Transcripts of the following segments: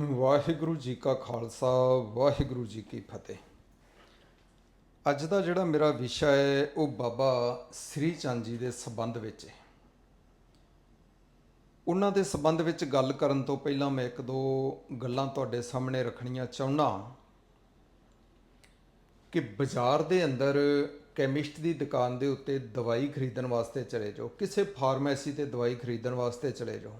ਵਾਹਿਗੁਰੂ ਜੀ ਕਾ ਖਾਲਸਾ, ਵਾਹਿਗੁਰੂ ਜੀ ਕੀ ਫਤਿਹ। ਅੱਜ ਦਾ ਜਿਹੜਾ ਮੇਰਾ ਵਿਸ਼ਾ ਹੈ, ਉਹ ਬਾਬਾ ਸ੍ਰੀ ਚੰਦ ਜੀ ਦੇ ਸੰਬੰਧ ਵਿੱਚ ਹੈ। ਉਹਨਾਂ ਦੇ ਸੰਬੰਧ ਵਿੱਚ ਗੱਲ ਕਰਨ ਤੋਂ ਪਹਿਲਾਂ ਮੈਂ ਇੱਕ ਦੋ ਗੱਲਾਂ ਤੁਹਾਡੇ ਸਾਹਮਣੇ ਰੱਖਣੀਆਂ ਚਾਹੁੰਦਾ ਕਿ ਬਾਜ਼ਾਰ ਦੇ ਅੰਦਰ ਕੈਮਿਸਟ ਦੀ ਦੁਕਾਨ ਦੇ ਉੱਤੇ ਦਵਾਈ ਖਰੀਦਣ ਵਾਸਤੇ ਚਲੇ ਜਾਓ, ਕਿਸੇ ਫਾਰਮੇਸੀ ਤੇ ਦਵਾਈ ਖਰੀਦਣ ਵਾਸਤੇ ਚਲੇ ਜਾਓ।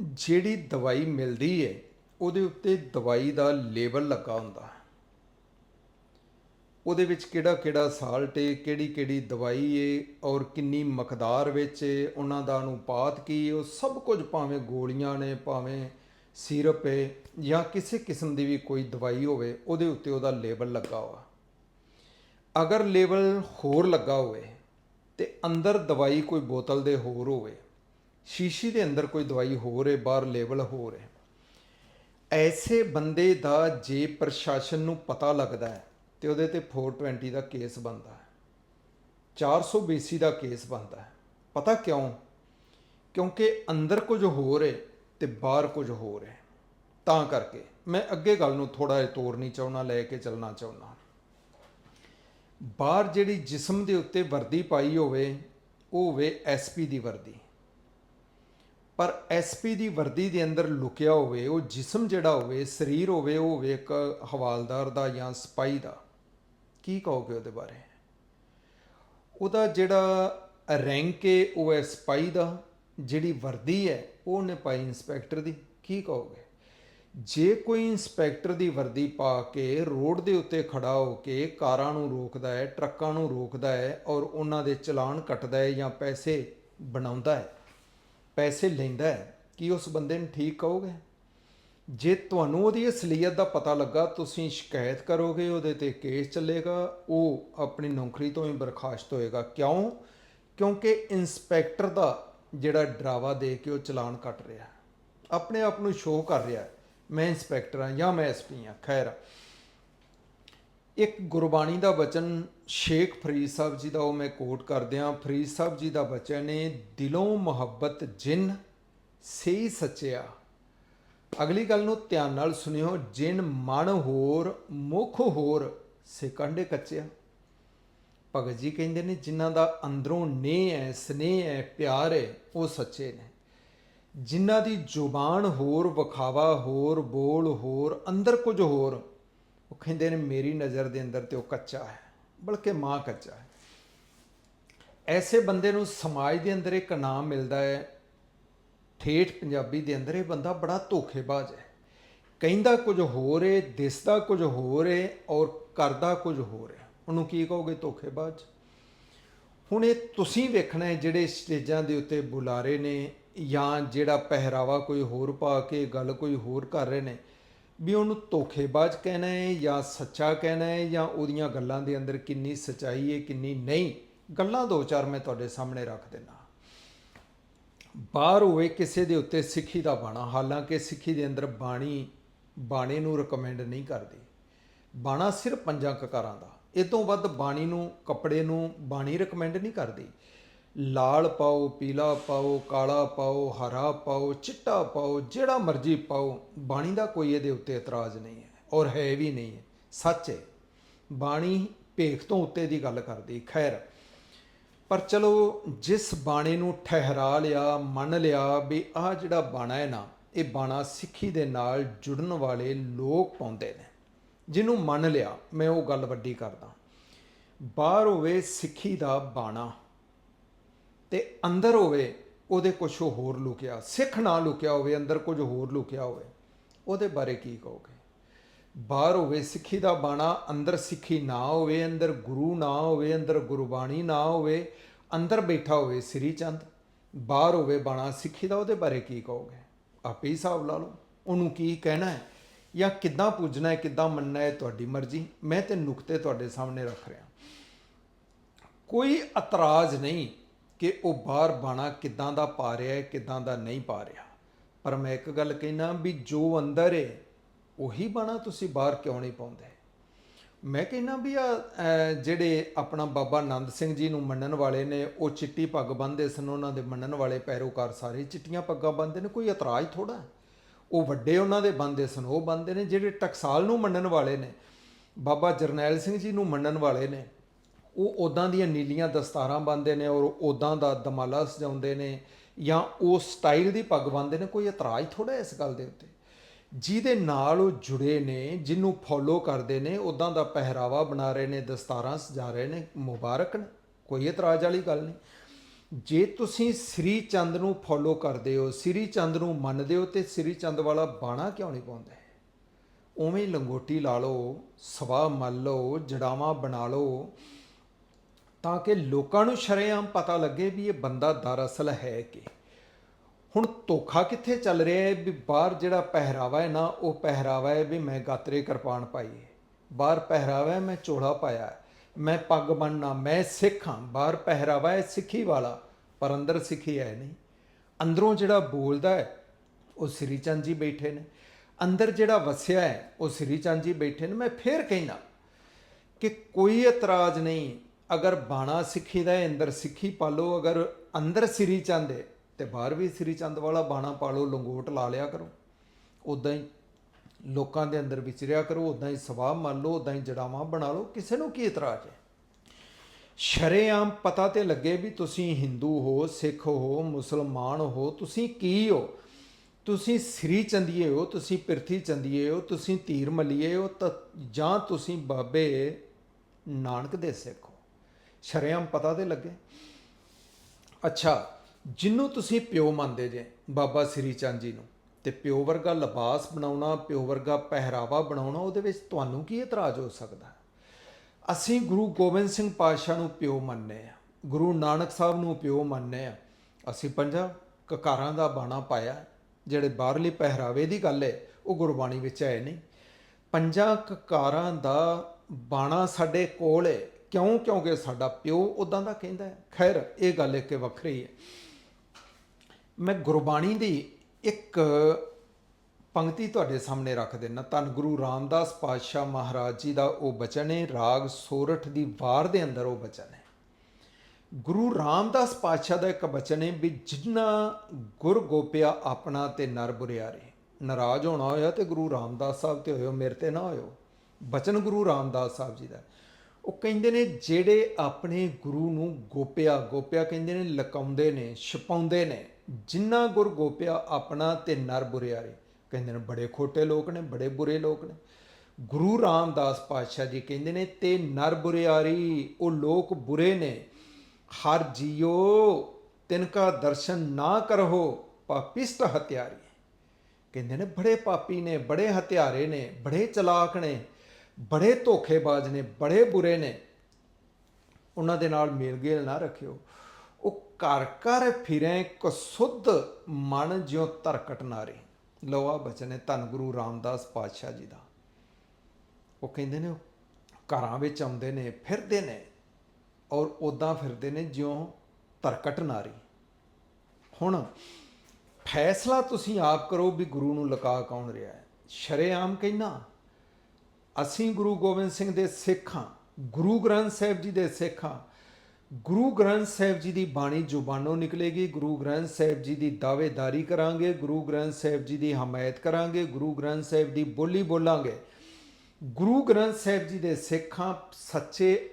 ਜਿਹੜੀ ਦਵਾਈ ਮਿਲਦੀ ਹੈ ਉਹਦੇ ਉੱਤੇ ਦਵਾਈ ਦਾ ਲੇਬਲ ਲੱਗਾ ਹੁੰਦਾ ਉਹਦੇ ਵਿੱਚ ਕਿਹੜਾ ਕਿਹੜਾ ਸਾਲਟ ਏ, ਕਿਹੜੀ ਕਿਹੜੀ ਦਵਾਈ ਏ, ਔਰ ਕਿੰਨੀ ਮਕਦਾਰ ਵਿੱਚ ਏ, ਉਹਨਾਂ ਦਾ ਅਨੁਪਾਤ ਕੀ ਹੈ ਉਹ ਸਭ ਕੁਝ ਭਾਵੇਂ ਗੋਲੀਆਂ ਨੇ, ਭਾਵੇਂ ਸਿਰਪ ਏ, ਜਾਂ ਕਿਸੇ ਕਿਸਮ ਦੀ ਵੀ ਕੋਈ ਦਵਾਈ ਹੋਵੇ, ਉਹਦੇ ਉੱਤੇ ਉਹਦਾ ਲੇਬਲ ਲੱਗਾ ਹੋਆ। ਅਗਰ ਲੇਬਲ ਹੋਰ ਲੱਗਾ ਹੋਵੇ ਤੇ ਅੰਦਰ ਦਵਾਈ ਕੋਈ ਬੋਤਲ ਦੇ ਹੋਰ ਹੋਵੇ ਸ਼ੀਸ਼ੀ ਦੇ ਅੰਦਰ ਕੋਈ ਦਵਾਈ ਹੋਰ ਹੈ ਬਾਹਰ ਲੇਬਲ ਹੋਰ ਹੈ ਐਸੇ ਬੰਦੇ ਦਾ ਜੇ ਪ੍ਰਸ਼ਾਸਨ ਨੂੰ ਪਤਾ ਲੱਗਦਾ ਹੈ ਤੇ ਉਹਦੇ ਤੇ 420 ਦਾ ਕੇਸ ਬਣਦਾ ਹੈ। 420 ਦਾ ਕੇਸ ਬਣਦਾ ਹੈ। ਪਤਾ ਕਿਉਂ? ਕਿਉਂਕਿ ਅੰਦਰ ਕੁਝ ਹੋਰ ਹੈ ਤੇ ਬਾਹਰ ਕੁਝ ਹੋਰ ਹੈ ਤਾਂ ਕਰਕੇ ਮੈਂ ਅੱਗੇ ਗੱਲ ਨੂੰ ਥੋੜਾ ਜਿਹਾ ਤੋੜਨੀ ਚਾਹੁੰਦਾ, ਲੈ ਕੇ ਚੱਲਣਾ ਚਾਹੁੰਦਾ। ਬਾਹਰ ਜਿਹੜੀ ਜਿਸਮ ਦੇ ਉੱਤੇ ਵਰਦੀ ਪਾਈ ਹੋਵੇ, ਉਹ ਹੋਵੇ ਐਸਪੀ ਦੀ ਵਰਦੀ। ਪਰ ਐਸਪੀ ਦੀ ਵਰਦੀ ਦੇ ਅੰਦਰ ਲੁਕਿਆ ਹੋਵੇ, ਉਹ ਜਿਸਮ ਜਿਹੜਾ ਹੋਵੇ, ਸਰੀਰ ਹੋਵੇ, ਉਹ ਹੋਵੇ ਇੱਕ ਹਵਾਲਦਾਰ ਦਾ ਜਾਂ ਸਿਪਾਹੀ ਦਾ, ਕੀ ਕਹੋਗੇ ਉਹਦੇ ਬਾਰੇ? ਉਹਦਾ ਜਿਹੜਾ ਰੈਂਕ ਹੈ ਉਹ ਹੈ ਸਿਪਾਹੀ ਦਾ, ਜਿਹੜੀ ਵਰਦੀ ਹੈ, ਉਹ ਉਹਨੇ ਪਾਈ ਇੰਸਪੈਕਟਰ ਦੀ, ਕੀ ਕਹੋਗੇ? ਜੇ ਕੋਈ ਇੰਸਪੈਕਟਰ ਦੀ ਵਰਦੀ ਪਾ ਕੇ ਰੋਡ ਦੇ ਉੱਤੇ ਖੜਾ ਹੋ ਕੇ ਕਾਰਾਂ ਨੂੰ ਰੋਕਦਾ ਹੈ, ਟਰੱਕਾਂ ਨੂੰ ਰੋਕਦਾ ਹੈ ਔਰ ਉਹਨਾਂ ਦੇ ਚਲਾਨ ਕੱਟਦਾ ਹੈ ਜਾਂ ਪੈਸੇ ਬਣਾਉਂਦਾ ਹੈ ਪੈਸੇ ਲੈਂਦਾ ਹੈ, ਕੀ ਉਸ ਬੰਦੇ ਨੂੰ ਠੀਕ ਕਹੋਗੇ? ਜੇ ਤੁਹਾਨੂੰ ਉਹਦੀ ਅਸਲੀਅਤ ਦਾ ਪਤਾ ਲੱਗਾ, ਤੁਸੀਂ ਸ਼ਿਕਾਇਤ ਕਰੋਗੇ, ਉਹਦੇ ਤੇ ਕੇਸ ਚੱਲੇਗਾ, ਉਹ ਆਪਣੀ ਨੌਕਰੀ ਤੋਂ ਹੀ ਬਰਖਾਸਤ ਹੋਏਗਾ। ਕਿਉਂ? ਕਿਉਂਕਿ ਇੰਸਪੈਕਟਰ ਦਾ ਜਿਹੜਾ ਡਰਾਵਾ ਦੇ ਕੇ ਉਹ ਚਲਾਨ ਕੱਟ ਰਿਹਾ ਆਪਣੇ ਆਪ ਨੂੰ ਸ਼ੋਅ ਕਰ ਰਿਹਾ ਮੈਂ ਇੰਸਪੈਕਟਰ ਹਾਂ ਜਾਂ ਮੈਂ ਐਸਪੀ ਹਾਂ, ਖੈਰ। ਇੱਕ ਗੁਰਬਾਣੀ ਦਾ ਵਚਨ ਸ਼ੇਖ ਫਰੀਦ ਸਾਹਿਬ ਜੀ ਦਾ ਉਹ ਮੈਂ ਕੋਟ ਕਰਦਿਆਂ ਫਰੀਦ ਸਾਹਿਬ ਜੀ ਦਾ ਬਚਨ ਨੇ ਦਿਲੋਂ ਮੁਹੱਬਤ ਜਿੰਨ ਸਹੀ ਸੱਚਿਆ। ਅਗਲੀ ਗੱਲ ਨੂੰ ਧਿਆਨ ਨਾਲ ਸੁਣਿਓ, ਜਿਨ ਮਨ ਹੋਰ, ਮੁਖ ਹੋਰ ਸਿਕੰਡੇ ਕੱਚਿਆ। ਭਗਤ ਜੀ ਕਹਿੰਦੇ ਨੇ, ਜਿਨ੍ਹਾਂ ਦਾ ਅੰਦਰੋਂ ਨੇਹ ਹੈ, ਸਨੇਹ ਹੈ, ਪਿਆਰ ਹੈ, ਉਹ ਸੱਚੇ ਨੇ। ਜਿਨ੍ਹਾਂ ਦੀ ਜ਼ੁਬਾਨ ਹੋਰ, ਵਿਖਾਵਾ ਹੋਰ, ਬੋਲ ਹੋਰ, ਅੰਦਰ ਕੁਝ ਹੋਰ, ਉਹ ਕਹਿੰਦੇ ਨੇ, ਮੇਰੀ ਨਜ਼ਰ ਦੇ ਅੰਦਰ ਤੇ ਉਹ ਕੱਚਾ ਹੈ। ਬਲਕਿ ਮਾਂ ਕੱਚਾ ਹੈ। ਐਸੇ ਬੰਦੇ ਨੂੰ ਸਮਾਜ ਦੇ ਅੰਦਰ ਇੱਕ ਨਾਮ ਮਿਲਦਾ ਹੈ। ਠੇਠ ਪੰਜਾਬੀ ਦੇ ਅੰਦਰ ਇਹ ਬੰਦਾ ਬੜਾ ਧੋਖੇਬਾਜ਼ ਹੈ। ਕਹਿੰਦਾ ਕੁਝ ਹੋਰ ਹੈ ਦਿਸਦਾ ਕੁਝ ਹੋਰ ਏ ਔਰ ਕਰਦਾ ਕੁਝ ਹੋਰ ਹੈ ਉਹਨੂੰ ਕੀ ਕਹੋਗੇ ਧੋਖੇਬਾਜ਼? ਹੁਣ ਇਹ ਤੁਸੀਂ ਵੇਖਣਾ ਹੈ ਜਿਹੜੇ ਸਟੇਜਾਂ ਦੇ ਉੱਤੇ ਬੁਲਾਰੇ ਨੇ ਜਾਂ ਜਿਹੜਾ ਪਹਿਰਾਵਾ ਕੋਈ ਹੋਰ ਪਾ ਕੇ ਗੱਲ ਕੋਈ ਹੋਰ ਕਰ ਰਹੇ ਨੇ। ਵੀ ਉਹਨੂੰ ਧੋਖੇਬਾਜ਼ ਕਹਿਣਾ ਹੈ ਜਾਂ ਸੱਚਾ ਕਹਿਣਾ ਹੈ ਜਾਂ ਉਹਦੀਆਂ ਗੱਲਾਂ ਦੇ ਅੰਦਰ ਕਿੰਨੀ ਸਚਾਈ ਹੈ, ਕਿੰਨੀ ਨਹੀਂ, ਗੱਲਾਂ ਦੋ ਚਾਰ ਮੈਂ ਤੁਹਾਡੇ ਸਾਹਮਣੇ ਰੱਖ ਦਿੰਦਾ। ਬਾਹਰ ਹੋਵੇ ਕਿਸੇ ਦੇ ਉੱਤੇ ਸਿੱਖੀ ਦਾ ਬਾਣਾ, ਹਾਲਾਂਕਿ ਸਿੱਖੀ ਦੇ ਅੰਦਰ ਬਾਣੀ, ਬਾਣੇ ਨੂੰ ਰეკਮੈਂਡ ਨਹੀਂ ਕਰਦੀ। ਬਾਣਾ ਸਿਰਫ ਪੰਜਾਂ ਕਕਾਰਾਂ ਦਾ। ਇਹ ਤੋਂ ਵੱਧ ਬਾਣੀ ਨੂੰ, ਕੱਪੜੇ ਨੂੰ ਬਾਣੀ ਰეკਮੈਂਡ ਨਹੀਂ ਕਰਦੀ। ਲਾਲ ਪਾਓ, ਪੀਲਾ ਪਾਓ, ਕਾਲਾ ਪਾਓ, ਹਰਾ ਪਾਓ, ਚਿੱਟਾ ਪਾਓ, ਜਿਹੜਾ ਮਰਜ਼ੀ ਪਾਓ, ਬਾਣੀ ਦਾ ਕੋਈ ਇਹਦੇ ਉੱਤੇ ਇਤਰਾਜ਼ ਨਹੀਂ ਹੈ ਔਰ ਹੈ ਵੀ ਨਹੀਂ ਹੈ। ਸੱਚ ਹੈ, ਬਾਣੀ ਭੇਖ ਤੋਂ ਉੱਤੇ ਦੀ ਗੱਲ ਕਰਦੀ। ਖੈਰ, ਪਰ ਚਲੋ ਜਿਸ ਬਾਣੇ ਨੂੰ ਠਹਿਰਾ ਲਿਆ, ਮੰਨ ਲਿਆ ਵੀ ਆਹ ਜਿਹੜਾ ਬਾਣਾ ਹੈ ਨਾ, ਇਹ ਬਾਣਾ ਸਿੱਖੀ ਦੇ ਨਾਲ ਜੁੜਨ ਵਾਲੇ ਲੋਕ ਪਾਉਂਦੇ ਨੇ, ਜਿਹਨੂੰ ਮੰਨ ਲਿਆ, ਮੈਂ ਉਹ ਗੱਲ ਵੱਡੀ ਕਰਦਾ। ਬਾਹਰ ਹੋਵੇ ਸਿੱਖੀ ਦਾ ਬਾਣਾ ਤੇ ਅੰਦਰ ਹੋਵੇ, ਉਹਦੇ ਕੁਝ ਹੋਰ ਲੁਕਿਆ, ਸਿੱਖ ਨਾ ਲੁਕਿਆ ਹੋਵੇ, ਅੰਦਰ ਕੁਝ ਹੋਰ ਲੁਕਿਆ ਹੋਵੇ, ਉਹਦੇ ਬਾਰੇ ਕੀ ਕਹੋਗੇ? ਬਾਹਰ ਹੋਵੇ, ਸਿੱਖੀ ਦਾ ਬਾਣਾ, ਅੰਦਰ ਸਿੱਖੀ ਨਾ ਹੋਵੇ, ਅੰਦਰ ਗੁਰੂ ਨਾ ਹੋਵੇ, ਅੰਦਰ ਗੁਰਬਾਣੀ ਨਾ ਹੋਵੇ, ਅੰਦਰ ਬੈਠਾ ਹੋਵੇ ਸ੍ਰੀ ਚੰਦ, ਬਾਹਰ ਹੋਵੇ ਬਾਣਾ, ਸਿੱਖੀ ਦਾ ਉਹਦੇ ਬਾਰੇ ਕੀ ਕਹੋਗੇ? ਆਪੇ ਹੀ ਹਿਸਾਬ ਲਾ ਲਓ, ਉਹਨੂੰ ਕੀ ਕਹਿਣਾ ਹੈ? ਜਾਂ ਕਿੱਦਾਂ ਪੂਜਣਾ ਹੈ, ਕਿੱਦਾਂ ਮੰਨਣਾ ਹੈ, ਤੁਹਾਡੀ ਮਰਜ਼ੀ, ਮੈਂ ਤੇ ਨੁਕਤੇ ਤੁਹਾਡੇ ਸਾਹਮਣੇ ਰੱਖ ਰਿਹਾ। ਕੋਈ ਇਤਰਾਜ਼ ਨਹੀਂ ਕਿ ਉਹ ਬਾਹਰ ਬਾਣਾ ਕਿੱਦਾਂ ਦਾ ਪਾ ਰਿਹਾ ਹੈ, ਕਿੱਦਾਂ ਦਾ ਨਹੀਂ ਪਾ ਰਿਹਾ। ਪਰ ਮੈਂ ਇੱਕ ਗੱਲ ਕਹਿਣਾ ਵੀ ਜੋ ਅੰਦਰ ਹੈ, ਉਹੀ ਬਾਣਾ ਤੁਸੀਂ ਬਾਹਰ ਕਿਉਂ ਨਹੀਂ ਪਾਉਂਦੇ? ਮੈਂ ਕਹਿੰਦਾ ਵੀ ਆ ਜਿਹੜੇ ਆਪਣਾ ਬਾਬਾ ਆਨੰਦ ਸਿੰਘ ਜੀ ਨੂੰ ਮੰਨਣ ਵਾਲੇ ਨੇ, ਉਹ ਚਿੱਟੀ ਪੱਗ ਬੰਨ੍ਹਦੇ ਸਨ, ਉਹਨਾਂ ਦੇ ਮੰਨਣ ਵਾਲੇ ਪੈਰੋਕਾਰ ਸਾਰੇ ਚਿੱਟੀਆਂ ਪੱਗਾਂ ਬੰਨ੍ਹਦੇ ਨੇ, ਕੋਈ ਇਤਰਾਜ਼ ਥੋੜਾ ਉਹ ਵੱਡੇ ਉਹਨਾਂ ਦੇ ਬੰਦੇ ਸਨ, ਉਹ ਬੰਦੇ ਨੇ, ਜਿਹੜੇ ਟਕਸਾਲ ਨੂੰ ਮੰਨਣ ਵਾਲੇ ਨੇ, ਬਾਬਾ ਜਰਨੈਲ ਸਿੰਘ ਜੀ ਨੂੰ ਮੰਨਣ ਵਾਲੇ ਨੇ ਉਹ ਉਦਾਂ ਦੀਆਂ ਨੀਲੀਆਂ ਦਸਤਾਰਾਂ ਬੰਨਦੇ ਨੇ ਔਰ ਉਦਾਂ ਦਾ ਦਮਾਲਾ ਸਜਾਉਂਦੇ ਨੇ ਜਾਂ ਉਹ ਸਟਾਈਲ ਦੀ ਪੱਗ ਬੰਨਦੇ ਨੇ, ਕੋਈ ਇਤਰਾਜ਼ ਥੋੜਾ ਇਸ ਗੱਲ ਦੇ ਉੱਤੇ? ਜਿਹਦੇ ਨਾਲ ਉਹ ਜੁੜੇ ਨੇ, ਜਿਹਨੂੰ ਫੋਲੋ ਕਰਦੇ ਨੇ ਉਦਾਂ ਦਾ ਪਹਿਰਾਵਾ ਬਣਾ ਰਹੇ ਨੇ, ਦਸਤਾਰਾਂ ਸਜਾ ਰਹੇ ਨੇ, ਮੁਬਾਰਕ ਨੇ, ਕੋਈ ਇਤਰਾਜ਼ ਵਾਲੀ ਗੱਲ ਨਹੀਂ। ਜੇ ਤੁਸੀਂ ਸ੍ਰੀ ਚੰਦ ਨੂੰ ਫੋਲੋ ਕਰਦੇ ਹੋ, ਸ੍ਰੀ ਚੰਦ ਨੂੰ ਮੰਨਦੇ ਹੋ ਤੇ ਸ੍ਰੀ ਚੰਦ ਵਾਲਾ ਬਾਣਾ ਕਿਉਂ ਨਹੀਂ ਪਾਉਂਦਾ? ਉਵੇਂ ਲੰਗੋਟੀ ਲਾ ਲਓ ਸਵਾ ਮੰਨ ਲਓ, ਜੜਾਵਾਂ ਬਣਾ ਲਓ ਤਾਂ ਕਿ ਲੋਕਾਂ ਨੂੰ ਸ਼ਰੇਆਮ ਪਤਾ ਲੱਗੇ ਵੀ ਇਹ ਬੰਦਾ ਦਰਅਸਲ ਹੈ ਕਿ। ਹੁਣ ਧੋਖਾ ਕਿੱਥੇ ਚੱਲ ਰਿਹਾ ਹੈ ਵੀ ਬਾਹਰ ਜਿਹੜਾ ਪਹਿਰਾਵਾ ਹੈ ਨਾ, ਉਹ ਪਹਿਰਾਵਾ ਹੈ ਵੀ ਮੈਂ ਗਾਤਰੇ ਕਿਰਪਾਨ ਪਾਈ ਹੈ। ਬਾਹਰ ਪਹਿਰਾਵਾ ਹੈ, ਮੈਂ ਚੋਲਾ ਪਾਇਆ ਹੈ। ਮੈਂ ਪੱਗ ਬੰਨਣਾ ਮੈਂ ਸਿੱਖ ਹਾਂ। ਬਾਹਰ ਪਹਿਰਾਵਾ ਹੈ, ਸਿੱਖੀ ਵਾਲਾ, ਪਰ ਅੰਦਰ ਸਿੱਖੀ ਹੈ ਨਹੀਂ। ਅੰਦਰੋਂ ਜਿਹੜਾ ਬੋਲਦਾ ਹੈ, ਉਹ ਸ੍ਰੀ ਚੰਦ ਜੀ ਬੈਠੇ ਨੇ। ਅੰਦਰ ਜਿਹੜਾ ਵਸਿਆ ਹੈ, ਉਹ ਸ੍ਰੀ ਚੰਦ ਜੀ ਬੈਠੇ ਨੇ। ਮੈਂ ਫੇਰ ਕਹਿਣਾ ਕਿ ਕੋਈ ਇਤਰਾਜ਼ ਨਹੀਂ। ਅਗਰ ਬਾਣਾ ਸਿੱਖੀ ਦਾ ਅੰਦਰ ਸਿੱਖੀ ਪਾਲੋ ਅਗਰ ਅੰਦਰ ਸ੍ਰੀ ਚੰਦ ਹੈ, ਤੇ ਬਾਹਰ ਵੀ ਸ੍ਰੀ ਚੰਦ ਵਾਲਾ ਬਾਣਾ ਪਾਲੋ ਲੰਗੋਟ ਲਾ ਲਿਆ ਕਰੋ। ਉਦਾਂ ਹੀ ਲੋਕਾਂ ਦੇ ਅੰਦਰ ਵਿਚਰਿਆ ਕਰੋ ਉਦਾਂ ਹੀ ਸਵਾਹ ਮੰਨ ਲਓ ਉਦਾਂ ਹੀ ਜੜਾਵਾਂ ਬਣਾ ਲਓ, ਕਿਸੇ ਨੂੰ ਕੀ ਇਤਰਾਜ਼ ਹੈ? ਸ਼ਰੇਆਮ ਪਤਾ ਤੇ ਲੱਗੇ ਵੀ ਤੁਸੀਂ ਹਿੰਦੂ ਹੋ ਸਿੱਖ ਹੋ, ਮੁਸਲਮਾਨ ਹੋ, ਤੁਸੀਂ ਕੀ ਹੋ? ਤੁਸੀਂ ਸ੍ਰੀ ਚੰਦੀਏ ਹੋ, ਤੁਸੀਂ ਪਿਰਥੀ ਚੰਦੀਏ ਹੋ, ਤੁਸੀਂ ਧੀਰ ਮਲੀਏ ਹੋ, ਤਾਂ ਜਾਂ ਤੁਸੀਂ ਬਾਬੇ ਨਾਨਕ ਦੇ ਸਿੱਖ ਹੋ। ਸ਼ਰੇਆਮ ਪਤਾ ਤੇ ਲੱਗੇ। ਅੱਛਾ ਜਿਹਨੂੰ ਤੁਸੀਂ ਪਿਓ ਮੰਨਦੇ ਜੇ, ਬਾਬਾ ਸ੍ਰੀ ਚੰਦ ਜੀ ਨੂੰ? ਤੇ ਪਿਓ ਵਰਗਾ ਲਿਬਾਸ ਬਣਾਉਣਾ, ਪਿਓ ਵਰਗਾ ਪਹਿਰਾਵਾ ਬਣਾਉਣਾ, ਉਹਦੇ ਵਿੱਚ ਤੁਹਾਨੂੰ ਕੀ ਇਤਰਾਜ਼ ਹੋ ਸਕਦਾ? ਅਸੀਂ ਗੁਰੂ ਗੋਬਿੰਦ ਸਿੰਘ ਪਾਤਸ਼ਾਹ ਨੂੰ ਪਿਓ ਮੰਨਦੇ ਆ ਗੁਰੂ ਨਾਨਕ ਸਾਹਿਬ ਨੂੰ ਪਿਓ ਮੰਨਦੇ ਆ ਅਸੀਂ ਪੰਜਾਂ ਕਕਾਰਾਂ ਦਾ ਬਾਣਾ ਪਾਇਆ, ਜਿਹੜੇ ਬਾਹਰਲੀ ਪਹਿਰਾਵੇ ਦੀ ਗੱਲ ਹੈ ਉਹ ਗੁਰਬਾਣੀ ਵਿੱਚ ਹੈ ਨਹੀਂ। ਪੰਜਾਂ ਕਕਾਰਾਂ ਦਾ ਬਾਣਾ ਸਾਡੇ ਕੋਲ ਹੈ ਕਿਉਂ ਕਿਉਂਕਿ ਸਾਡਾ ਪਿਓ ਉਦਾਂ ਦਾ ਕਹਿੰਦਾ ਹੈ। ਖੈਰ, ਇਹ ਗੱਲ ਇੱਕ ਵੱਖਰੀ ਹੈ। ਮੈਂ ਗੁਰਬਾਣੀ ਦੀ ਇੱਕ ਪੰਕਤੀ ਤੁਹਾਡੇ ਸਾਹਮਣੇ ਰੱਖ ਦਿੰਦਾ। ਧੰਨ ਗੁਰੂ ਰਾਮਦਾਸ ਪਾਤਸ਼ਾਹ ਮਹਾਰਾਜ ਜੀ ਦਾ ਉਹ ਬਚਨ ਹੈ। ਰਾਗ ਸੋਰਠ ਦੀ ਵਾਰ ਦੇ ਅੰਦਰ ਉਹ ਬਚਨ ਹੈ। ਗੁਰੂ ਰਾਮਦਾਸ ਪਾਤਸ਼ਾਹ ਦਾ ਇੱਕ ਬਚਨ ਹੈ ਵੀ ਜਿੰਨਾ ਗੁਰ ਗੋਪਿਆ ਆਪਣਾ ਤੇ ਨਰ ਬੁਰਿਆਰੇ ਨਾਰਾਜ਼ ਹੋਣਾ ਹੋਇਆ ਤੇ ਗੁਰੂ ਰਾਮਦਾਸ ਸਾਹਿਬ ਤੇ ਹੋਇਓ, ਮੇਰੇ ਤੇ ਨਾ ਹੋਇਓ। ਬਚਨ ਗੁਰੂ ਰਾਮਦਾਸ ਸਾਹਿਬ ਜੀ ਦਾ। ਉਹ ਕਹਿੰਦੇ ਨੇ ਜਿਹੜੇ ਆਪਣੇ ਗੁਰੂ ਨੂੰ ਗੋਪਿਆ ਗੋਪਿਆ ਕਹਿੰਦੇ ਨੇ ਲਕਾਉਂਦੇ ਨੇ, ਛਪਾਉਂਦੇ ਨੇ, ਜਿੰਨਾ ਗੁਰ ਗੋਪਿਆ ਆਪਣਾ ਤੇ ਨਰ ਬੁਰਿਆਰੇ, ਕਹਿੰਦੇ ਨੇ ਬੜੇ ਖੋਟੇ ਲੋਕ ਨੇ, ਬੜੇ ਬੁਰੇ ਲੋਕ ਨੇ। ਗੁਰੂ ਰਾਮਦਾਸ ਪਾਤਸ਼ਾਹ ਜੀ ਕਹਿੰਦੇ ਨੇ ਤੇ ਨਰ ਬੁਰਿਆਰੀ, ਉਹ ਲੋਕ ਬੁਰੇ ਨੇ। ਹਰ ਜੀਓ ਤਿਨਕਾ ਦਰਸ਼ਨ ਨਾ ਕਰੋ ਪਾਪਿਸਟ ਹਤਿਆਰੀ ਕਹਿੰਦੇ ਨੇ ਬੜੇ ਪਾਪੀ ਨੇ, ਬੜੇ ਹਤਿਆਰੇ ਨੇ, ਬੜੇ ਚਲਾਕ ਨੇ। ਬੜੇ ਧੋਖੇਬਾਜ਼ ਨੇ, ਬੜੇ ਬੁਰੇ ਨੇ, ਉਹਨਾਂ ਦੇ ਨਾਲ ਮੇਲ ਗੇਲ ਨਾ ਰੱਖਿਓ। ਉਹ ਘਰ ਘਰ ਫਿਰੈ ਕਸੁੱਧ ਮਨ ਜਿਉ ਤਰਕਟ ਨਾਰੇ ਲਵਾ ਬਚਨ ਹੈ ਧੰਨ ਗੁਰੂ ਰਾਮਦਾਸ ਪਾਤਸ਼ਾਹ ਜੀ ਦਾ। ਉਹ ਕਹਿੰਦੇ ਨੇ ਉਹ ਘਰਾਂ ਵਿੱਚ ਆਉਂਦੇ ਨੇ, ਫਿਰਦੇ ਨੇ ਔਰ ਉਦਾਂ ਫਿਰਦੇ ਨੇ ਜਿਉਂ ਤਰਕਟ ਨਾਰੀ ਹੁਣ ਫੈਸਲਾ ਤੁਸੀਂ ਆਪ ਕਰੋ ਵੀ ਗੁਰੂ ਨੂੰ ਲਕਾ ਕੌਣ ਰਿਹਾ ਹੈ। ਸ਼ਰੇਆਮ ਕਹਿਣਾ ਅਸੀਂ ਗੁਰੂ ਗੋਬਿੰਦ ਸਿੰਘ ਦੇ ਸਿੱਖ ਹਾਂ, ਗੁਰੂ ਗ੍ਰੰਥ ਸਾਹਿਬ ਜੀ ਦੇ ਸਿੱਖ ਹਾਂ। ਗੁਰੂ ਗ੍ਰੰਥ ਸਾਹਿਬ ਜੀ ਦੀ ਬਾਣੀ ਜ਼ੁਬਾਨੋਂ ਨਿਕਲੇਗੀ, ਗੁਰੂ ਗ੍ਰੰਥ ਸਾਹਿਬ ਜੀ ਦੀ ਦਾਅਵੇਦਾਰੀ ਕਰਾਂਗੇ, ਗੁਰੂ ਗ੍ਰੰਥ ਸਾਹਿਬ ਜੀ ਦੀ ਹਮਾਇਤ ਕਰਾਂਗੇ, ਗੁਰੂ ਗ੍ਰੰਥ ਸਾਹਿਬ ਦੀ ਬੋਲੀ ਬੋਲਾਂਗੇ। ਗੁਰੂ ਗ੍ਰੰਥ ਸਾਹਿਬ ਜੀ ਦੇ ਸਿੱਖਾਂ ਸੱਚੇ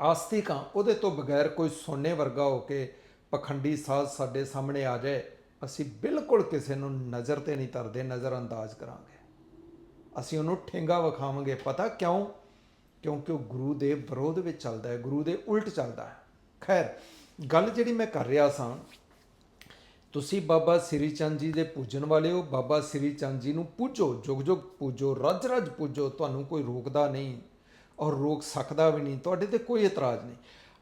ਆਸਤਿਕਾਂ ਉਹਦੇ ਤੋਂ ਬਗੈਰ ਕੋਈ ਸੋਨੇ ਵਰਗਾ ਹੋ ਕੇ ਪਖੰਡੀ ਸਾਜ਼ ਸਾਡੇ ਸਾਹਮਣੇ ਆ ਜਾਏ, ਅਸੀਂ ਬਿਲਕੁਲ ਕਿਸੇ ਨੂੰ ਨਜ਼ਰ ਤੇ ਨਹੀਂ ਧਰਦੇ ਨਜ਼ਰ ਅੰਦਾਜ਼ ਕਰਾਂਗੇ। ਅਸੀਂ ਉਹਨੂੰ ਠੇਂਗਾ ਵਿਖਾਵਾਂਗੇ। ਪਤਾ ਕਿਉਂ? ਕਿਉਂਕਿ ਉਹ ਗੁਰੂ ਦੇ ਵਿਰੋਧ ਵਿੱਚ ਚੱਲਦਾ ਹੈ, ਗੁਰੂ ਦੇ ਉਲਟ ਚੱਲਦਾ ਹੈ। ਖੈਰ, ਗੱਲ ਜਿਹੜੀ ਮੈਂ ਕਰ ਰਿਹਾ ਸਾਂ, ਤੁਸੀਂ ਬਾਬਾ ਸ੍ਰੀ ਚੰਦ ਜੀ ਦੇ ਪੂਜਣ ਵਾਲੇ ਹੋ, ਬਾਬਾ ਸ੍ਰੀ ਚੰਦ ਜੀ ਨੂੰ ਪੂਜੋ, ਜੁਗ ਜੁਗ ਪੂਜੋ, ਰੱਜ ਰੱਜ ਪੂਜੋ, ਤੁਹਾਨੂੰ ਕੋਈ ਰੋਕਦਾ ਨਹੀਂ ਔਰ ਰੋਕ ਸਕਦਾ ਵੀ ਨਹੀਂ, ਤੁਹਾਡੇ ਤੇ ਕੋਈ ਇਤਰਾਜ਼ ਨਹੀਂ।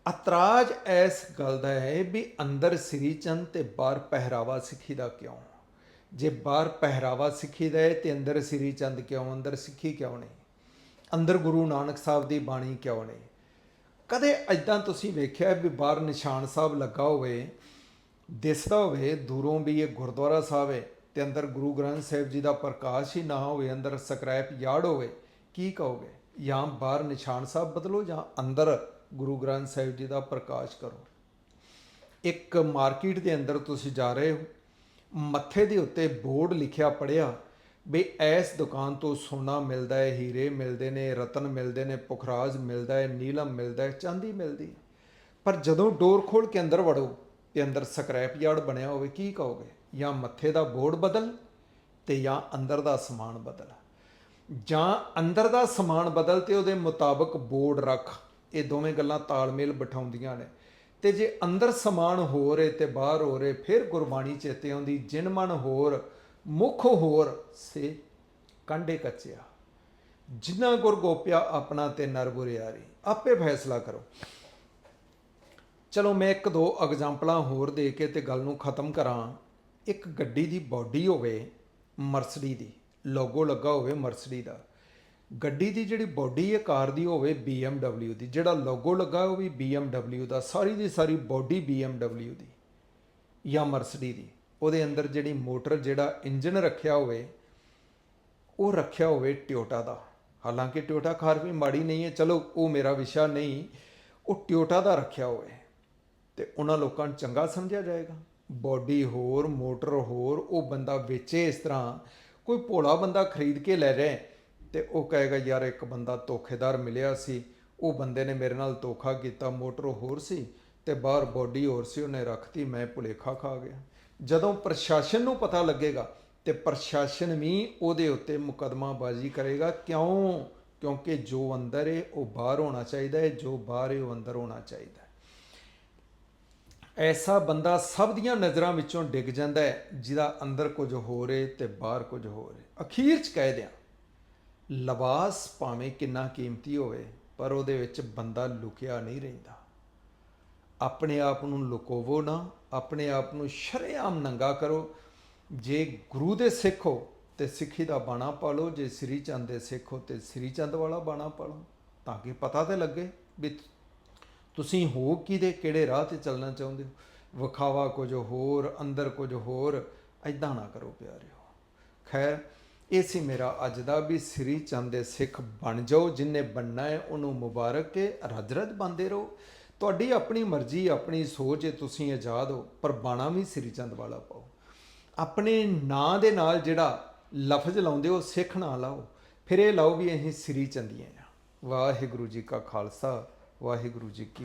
ਇਤਰਾਜ਼ ਇਸ ਗੱਲ ਦਾ ਹੈ ਵੀ ਅੰਦਰ ਸ੍ਰੀ ਚੰਦ ਤੇ ਬਾਹਰ ਪਹਿਰਾਵਾ ਸਿੱਖੀ ਦਾ ਕਿਉਂ? ਜੇ ਬਾਹਰ ਪਹਿਰਾਵਾ ਸਿੱਖੀ ਦਾ ਹੈ ਤੇ ਅੰਦਰ ਸ੍ਰੀ ਚੰਦ ਕਿਉਂ, ਅੰਦਰ ਸਿੱਖੀ ਕਿਉਂ ਨਹੀਂ? ਅੰਦਰ ਗੁਰੂ ਨਾਨਕ ਸਾਹਿਬ ਦੀ ਬਾਣੀ ਕਿਉਂ ਨਹੀਂ? ਕਦੇ ਐਦਾਂ ਤੁਸੀਂ ਵੇਖਿਆ ਵੀ ਬਾਹਰ ਨਿਸ਼ਾਨ ਸਾਹਿਬ ਲੱਗਾ ਹੋਵੇ, ਦਿਸਦਾ ਹੋਵੇ, ਦੂਰੋਂ ਵੀ ਇਹ ਗੁਰਦੁਆਰਾ ਸਾਹਿਬ ਹੈ ਤੇ ਅੰਦਰ ਗੁਰੂ ਗ੍ਰੰਥ ਸਾਹਿਬ ਜੀ ਦਾ ਪ੍ਰਕਾਸ਼ ਹੀ ਨਾ ਹੋਵੇ, ਅੰਦਰ ਸਕ੍ਰੈਪ ਯਾਰਡ ਹੋਵੇ, ਕੀ ਕਹੋਗੇ? ਜਾਂ ਬਾਹਰ ਨਿਸ਼ਾਨ ਸਾਹਿਬ ਬਦਲੋ ਜਾਂ ਅੰਦਰ ਗੁਰੂ ਗ੍ਰੰਥ ਸਾਹਿਬ ਜੀ ਦਾ ਪ੍ਰਕਾਸ਼ ਕਰੋ। ਇੱਕ ਮਾਰਕੀਟ ਦੇ ਅੰਦਰ ਤੁਸੀਂ ਜਾ ਰਹੇ ਹੋ ਮੱਥੇ ਦੇ ਉੱਤੇ ਬੋਰਡ ਲਿਖਿਆ ਪੜਿਆ ਵੀ ਇਸ ਦੁਕਾਨ ਤੋਂ ਸੋਨਾ ਮਿਲਦਾ ਹੈ, ਹੀਰੇ ਮਿਲਦੇ ਨੇ, ਰਤਨ ਮਿਲਦੇ ਨੇ, ਪੁਖਰਾਜ ਮਿਲਦਾ ਹੈ, ਨੀਲਮ ਮਿਲਦਾ ਹੈ, ਚਾਂਦੀ ਮਿਲਦੀ ਹੈ। ਪਰ ਜਦੋਂ ਡੋਰ ਖੋਲ ਕੇ ਅੰਦਰ ਵੜੋ ਤੇ ਅੰਦਰ ਸਕ੍ਰੈਪ ਯਾਰਡ ਬਣਿਆ ਹੋਵੇ, ਕੀ ਕਹੋਗੇ? ਜਾਂ ਮੱਥੇ ਦਾ ਬੋਰਡ ਬਦਲ ਤੇ ਜਾਂ ਅੰਦਰ ਦਾ ਸਮਾਨ ਬਦਲ। ਜਾਂ ਅੰਦਰ ਦਾ ਸਮਾਨ ਬਦਲ ਤੇ ਉਹਦੇ ਮੁਤਾਬਕ ਬੋਰਡ ਰੱਖ। ਇਹ ਦੋਵੇਂ ਗੱਲਾਂ ਤਾਲਮੇਲ ਬਿਠਾਉਂਦੀਆਂ ਨੇ। ਤੇ ਜੇ ਅੰਦਰ ਸਮਾਨ ਹੋ ਰੇ ਤੇ ਬਾਹਰ ਹੋ ਰੇ ਫਿਰ ਗੁਰਬਾਣੀ ਚੇਤੇ ਆਉਂਦੀ, ਜਿਨ ਮਨ ਹੋਰ, ਮੁਖ ਹੋਰ, ਸੇ ਕੰਡੇ ਕੱਚਿਆ। ਜਿਨ੍ਹਾਂ ਗੁਰ ਗੋਪਿਆ ਆਪਣਾ ਤੇ ਨਰ ਬੁਰਿਆਰੀ। ਆਪੇ ਫੈਸਲਾ ਕਰੋ। ਚਲੋ ਮੈਂ ਇੱਕ ਦੋ ਐਗਜ਼ਾਮਪਲਾਂ ਹੋਰ ਦੇ ਕੇ ਤੇ ਗੱਲ ਨੂੰ ਖਤਮ ਕਰਾਂ। ਇੱਕ ਗੱਡੀ ਦੀ ਬਾਡੀ ਹੋਵੇ ਮਰਸਡੀ ਦੀ, ਲੋਗੋ ਲੱਗਾ ਹੋਵੇ ਮਰਸਡੀ ਦਾ। ਗੱਡੀ ਦੀ ਜਿਹੜੀ ਬਾਡੀ ਹੈ, ਕਾਰ ਦੀ ਹੋਵੇ BMW ਦੀ, ਜਿਹੜਾ ਲੋਗੋ ਲੱਗਾ ਉਹ ਵੀ BMW ਦਾ, ਸਾਰੀ ਦੀ ਸਾਰੀ ਬਾਡੀ BMW ਦੀ ਜਾਂ ਮਰਸਡੀ ਦੀ। ਉਹਦੇ ਅੰਦਰ ਜਿਹੜੀ ਮੋਟਰ ਜਿਹੜਾ ਇੰਜਨ ਰੱਖਿਆ ਹੋਵੇ, ਉਹ ਰੱਖਿਆ ਹੋਵੇ ਟਿਓਟਾ ਦਾ। ਹਾਲਾਂਕਿ ਟਿਓਟਾ ਕਾਰ ਵੀ ਮਾੜੀ ਨਹੀਂ ਹੈ, ਚਲੋ ਉਹ ਮੇਰਾ ਵਿਸ਼ਾ ਨਹੀਂ, ਉਹ ਟਿਓਟਾ ਦਾ ਰੱਖਿਆ ਹੋਵੇ। ਤੇ ਉਹਨਾਂ ਲੋਕਾਂ ਨੂੰ ਚੰਗਾ ਸਮਝਿਆ ਜਾਏਗਾ। ਬਾਡੀ ਹੋਰ ਮੋਟਰ ਹੋਰ, ਉਹ ਬੰਦਾ ਵੇਚੇ ਇਸ ਤਰ੍ਹਾਂ, ਕੋਈ ਭੋਲਾ ਬੰਦਾ ਖਰੀਦ ਕੇ ਲੈ ਰਿਹਾ ਤੇ ਉਹ ਕਹੇਗਾ ਯਾਰ, ਇੱਕ ਬੰਦਾ ਧੋਖੇਦਾਰ ਮਿਲਿਆ ਸੀ। ਉਹ ਬੰਦੇ ਨੇ ਮੇਰੇ ਨਾਲ ਧੋਖਾ ਕੀਤਾ, ਮੋਟਰ ਹੋਰ ਸੀ ਤੇ ਬਾਹਰ ਬੋਡੀ ਹੋਰ ਸੀ, ਉਹਨੇ ਰੱਖਤੀ, ਮੈਂ ਭੁਲੇਖਾ ਖਾ ਗਿਆ। ਜਦੋਂ ਪ੍ਰਸ਼ਾਸਨ ਨੂੰ ਪਤਾ ਲੱਗੇਗਾ ਤੇ ਪ੍ਰਸ਼ਾਸਨ ਵੀ ਉਹਦੇ ਉੱਤੇ ਮੁਕਦਮਾਬਾਜ਼ੀ ਕਰੇਗਾ, ਕਿਉਂ? ਕਿਉਂਕਿ ਜੋ ਅੰਦਰ ਹੈ ਉਹ ਬਾਹਰ ਹੋਣਾ ਚਾਹੀਦਾ ਹੈ ਜੋ ਬਾਹਰ ਹੈ ਉਹ ਅੰਦਰ ਹੋਣਾ ਚਾਹੀਦਾ ਹੈ ਐਸਾ ਬੰਦਾ ਸਭ ਦੀਆਂ ਨਜ਼ਰਾਂ ਵਿੱਚੋਂ ਡਿੱਗ ਜਾਂਦਾ ਹੈ ਜਿਹਦਾ ਅੰਦਰ ਕੁਝ ਹੋ ਰਿਹਾ ਤੇ ਬਾਹਰ ਕੁਝ ਹੋ ਰੇ ਅਖੀਰ ਚ ਕਹਿ ਦਿਆਂ ਲਿਬਾਸ ਭਾਵੇਂ ਕਿੰਨਾ ਕੀਮਤੀ ਹੋਵੇ, ਪਰ ਉਹਦੇ ਵਿੱਚ ਬੰਦਾ ਲੁਕਿਆ ਨਹੀਂ ਰਹਿੰਦਾ। ਆਪਣੇ ਆਪ ਨੂੰ ਲੁਕੋਵੋ ਨਾ, ਆਪਣੇ ਆਪ ਨੂੰ ਸ਼ਰੇਆਮ ਨੰਗਾ ਕਰੋ। ਜੇ ਗੁਰੂ ਦੇ ਸਿੱਖ ਹੋ, ਤੇ ਸਿੱਖੀ ਦਾ ਬਾਣਾ ਪਾ ਲਓ ਜੇ ਸ੍ਰੀ ਚੰਦ ਦੇ ਸਿੱਖ ਹੋ, ਤੇ ਸ੍ਰੀ ਚੰਦ ਵਾਲਾ ਬਾਣਾ ਪਾ ਲਓ ਤਾਂ ਕਿ ਪਤਾ ਤੇ ਲੱਗੇ ਵੀ ਤੁਸੀਂ ਹੋ ਕਿਹਦੇ, ਕਿਹੜੇ ਰਾਹ ਤੇ ਚੱਲਣਾ ਚਾਹੁੰਦੇ ਹੋ? ਵਿਖਾਵਾ ਕੁਝ ਹੋਰ, ਅੰਦਰ ਕੁਝ ਹੋਰ ਐਦਾਂ ਨਾ ਕਰੋ ਪਿਆਰਿਓ। ਖੈਰ ਇਹ ਸੀ ਮੇਰਾ ਅੱਜ ਦਾ ਵੀ ਸ੍ਰੀ ਚੰਦ ਦੇ ਸਿੱਖ ਬਣ ਜਾਓ, ਜਿੰਨੇ ਬਣਨਾ ਹੈ ਉਹਨੂੰ ਮੁਬਾਰਕ ਹੈ। ਰੱਜ ਰੱਜ ਬੰਦੇ ਰਹੋ। ਤੁਹਾਡੀ ਆਪਣੀ ਮਰਜ਼ੀ, ਆਪਣੀ ਸੋਚ ਹੈ, ਤੁਸੀਂ ਆਜ਼ਾਦ ਹੋ, ਪਰ ਬਾਣਾ ਵੀ ਸ੍ਰੀ ਚੰਦ ਵਾਲਾ ਪਾਓ। ਆਪਣੇ ਨਾਂ ਦੇ ਨਾਲ ਜਿਹੜਾ ਲਫ਼ਜ਼ ਲਾਉਂਦੇ ਹੋ, ਸਿੱਖ ਨਾ ਲਾਓ, ਫਿਰ ਇਹ ਲਾਓ ਵੀ ਅਸੀਂ ਸ੍ਰੀ ਚੰਦੀਆਂ ਆ ਵਾਹਿਗੁਰੂ ਜੀ ਕਾ ਖਾਲਸਾ, ਵਾਹਿਗੁਰੂ ਜੀ ਕੀ